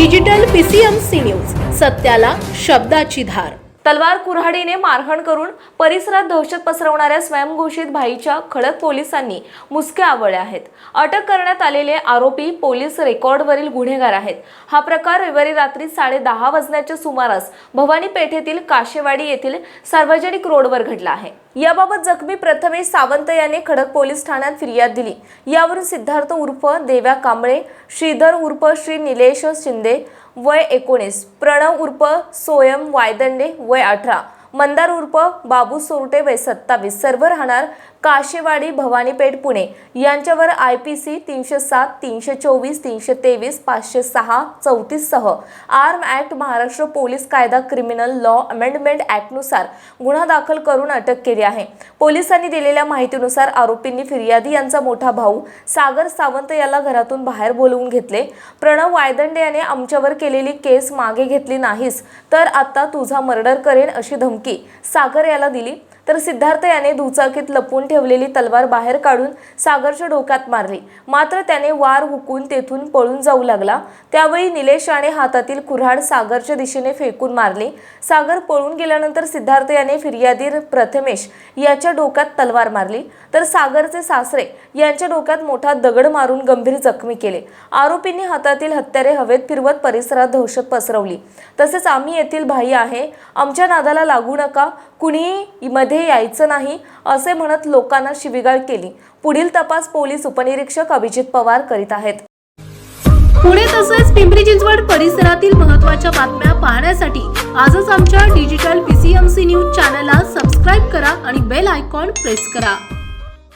PCMC news. सत्याला शब्दाची धार. तलवार कुऱ्हाडीने मारहाण करून परिसरात दहशत पसरवणाऱ्या स्वयंघोषित भाईच्या खडक पोलिसांनी मुसके आवळले आहेत. अटक करण्यात आलेले आरोपी पोलीस रेकॉर्डवरील गुन्हेगार आहेत. हा प्रकार रविवारी रात्री साडे दहा वाजण्याच्या सुमारास भवानी पेठेतील काशेवाडी येथील सार्वजनिक रोडवर घडला आहे. याबाबत जखमी प्रथमेश सावंत याने खडक पोलीस ठाण्यात फिर्याद दिली. यावरून सिद्धार्थ उर्फ देव्या कांबळे श्रीधर उर्फ श्री निलेश शिंदे वय एकोणीस प्रणव उर्फ सोयम वायदंडे वय अठरा मंदार उर्फ बाबू सोरटे वय सत्तावीस सर्व राहणार काशेवाडी भवानीपेठ पुणे यांच्यावर आय पी सी तीनशे सात तीनशे चोवीस तीनशे तेवीस पाचशे सहा चौतीससह आर्म ॲक्ट महाराष्ट्र पोलीस कायदा क्रिमिनल लॉ अमेंडमेंट ॲक्टनुसार गुन्हा दाखल करून अटक केली आहे. पोलिसांनी दिलेल्या माहितीनुसार आरोपींनी फिर्यादी यांचा मोठा भाऊ सागर सावंत याला घरातून बाहेर बोलवून घेतले. प्रणव वायदंडे याने आमच्यावर केलेली केस मागे घेतली नाहीस तर आता तुझा मर्डर करेन अशी धमकी सागर याला दिली. तर सिद्धार्थ याने दुचाकीत लपून ठेवलेली तलवार बाहेर काढून सागरच्या डोक्यात मारली. मात्र त्याने वार हुकून तेथून पळून जाऊ लागला. त्यावेळी निलेश याने हातातील कुऱ्हाड सागरच्या दिशेने फेकून मारली. सागर पळून गेल्यानंतर सिद्धार्थ याने फिर्यादी प्रथमेश याच्या डोक्यात तलवार मारली. तर सागरचे सासरे यांच्या डोक्यात मोठा दगड मारून गंभीर जखमी केले. आरोपींनी हातातील हत्यारे हवेत फिरवत परिसरात दहशत पसरवली. तसेच आम्ही येथील भाई आहे. आमच्या नादाला लागू नका. कुणीही मध्ये यायचं नाही असे म्हणत लोकांना शिविगाळ केली. पुढील तपास पोलीस उपनिरीक्षक अभिजित पवार करीत आहेत. पुणे तसेच पिंपरी चिंचवड परिसरातील महत्त्वाच्या बातम्या पाहण्यासाठी आजच आमच्या डिजिटल पीसीएमसी न्यूज चॅनलला सबस्क्राईब करा आणि बेल आयकॉन प्रेस करा.